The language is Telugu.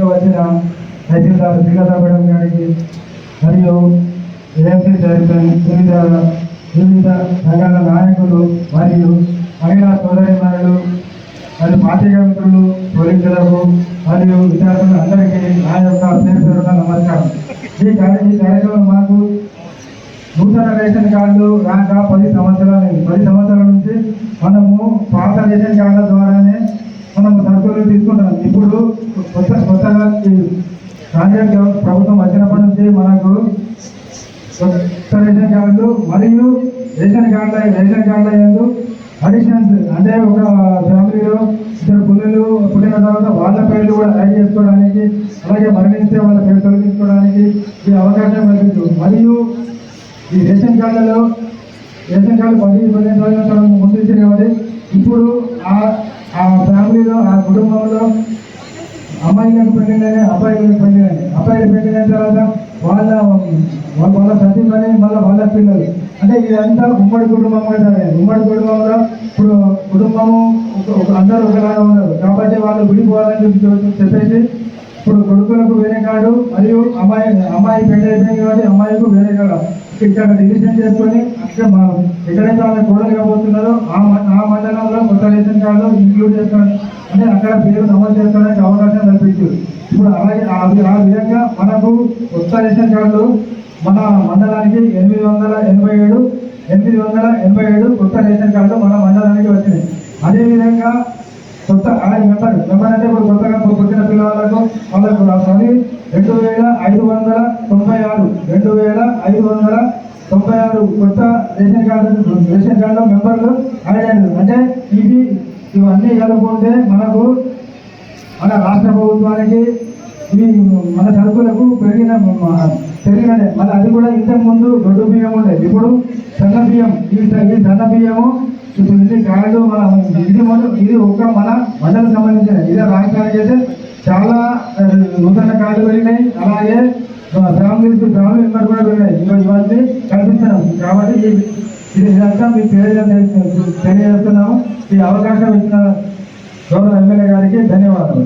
వేదిక వచ్చిన తహసీల్దార్ శ్రీలత మేడం గారికి మరియు ఏఎంసీ చైర్మన్ వివిధ వివిధ సంఘాల నాయకులు మరియు మహిళా సోదరి మరియు పార్టీగా మిత్రులు పోలీసులకు మరియు విద్యార్థులు అందరికీ నా యొక్క పేరు పేరున నమస్కారం. ఈ కార్యక్రమం మాకు నూతన రేషన్ కార్డులు రాక పది సంవత్సరాలు పది సంవత్సరాల నుంచి మనము పాత రేషన్ కార్డుల ద్వారానే మనము సరుకులు తీసుకుంటాం ఇప్పుడు కొత్త కొత్తగా ఈ కాంగ్రెస్ ప్రభుత్వం వచ్చినప్పటి నుంచి మనకు కొత్త రేషన్ కార్డులు మరియు రేషన్ కార్డుల రేషన్ కార్డుల ఎందు అడిషన్స్ అంటే ఒక ఫ్యామిలీలో ఇద్దరు పిల్లలు పుట్టిన తర్వాత వాళ్ళ పేర్లు కూడా యాడ్ చేసుకోవడానికి అలాగే మరణిస్తే వాళ్ళ పేరు తొలగించుకోవడానికి ఈ అవకాశం కల్పించు. మరియు ఈ రేషన్ కార్డులలో రేషన్ కార్డు పది పదిహేను రోజుల ముందు ఇచ్చారు కాబట్టి ఇప్పుడు ఆ ఫ్యామిలీలో ఆ కుటుంబంలో అమ్మాయిలకు పెళ్ళిళ్ళని అబ్బాయిలకు పెళ్ళిళ్ళని అబ్బాయిలు పెళ్ళిన తర్వాత వాళ్ళ వాళ్ళ వాళ్ళ సతీమణి మళ్ళీ వాళ్ళ పిల్లలు. అంటే ఇదంతా ఉమ్మడి కుటుంబం అంటారు. ఉమ్మడి కుటుంబంలో ఇప్పుడు కుటుంబము ఒక- అందరూ ఒకలాగా ఉన్నారు. కాబట్టి వాళ్ళు విడిపోవాలని చెప్పి చెప్పేసి ఇప్పుడు కొడుకులకు వేరే కాడు మరియు అమ్మాయి అమ్మాయి పెళ్ళి అయిపోయింది కాబట్టి అమ్మాయికు వేరే కాడు. ఇక్కడ డివిజన్ చేసుకొని అక్కడ మా- ఎక్కడైతే వాళ్ళ కోడలు కాబోతున్నారో ఆ ఆ మండలంలో కొత్త రేషన్ కార్డు ఇంక్లూడ్ చేసుకోవడం అంటే అక్కడ పేరు నమోదు చేసుకోవడానికి అవకాశం ఇప్పుడు అలాగే ఆ విధంగా మనకు కొత్త రేషన్ కార్డులు మన మండలానికి ఎనిమిది వందల ఎనభై ఏడు ఎనిమిది వందల ఎనభై ఏడు కొత్త రేషన్ కార్డులు మన మండలానికి వచ్చినాయి. అదేవిధంగా కొత్త ఆ మెంబర్ మెంబర్ అంటే ఇప్పుడు కొత్తగా పుట్టిన పిల్లవాళ్ళకు వాళ్ళకు రాసాలి రెండు వేల ఐదు వందల తొంభై ఆరు రెండు వేల ఐదు వందల తొంభై ఆరు కొత్త రేషన్ కార్డు రేషన్ కార్డు మెంబర్లు అడిగారు అంటే ఇవి ఇవన్నీ కలుపుకుంటే మనకు మన రాష్ట్ర ప్రభుత్వానికి ఈ మన సరుకులకు పెరిగిన పెరిగిన మళ్ళీ అది కూడా ఇంతకుముందు దొడ్డు బియ్యం ఉండేది ఇప్పుడు సన్న బియ్యం ఈ సన్న బియ్యము ఇప్పుడు ఇది కాయలు మన ఇది ఇది ఒక మన మండలం సంబంధించిన ఇదే రాష్ట్రానికి అయితే చాలా నూతన కాయలు పెరిగినాయి. అలాగే ఫ్యామిలీస్ ఫ్యామిలీ మెంబర్ కూడా పెరిగినాయి. ఇవ- ఇవన్నీ కల్పించడం కాబట్టి ఇది ఇదంతా మీకు తెలియజేస్తున్నాము. ఈ అవకాశం ఇచ్చిన గౌరవ ఎమ్మెల్యే గారికి ధన్యవాదాలు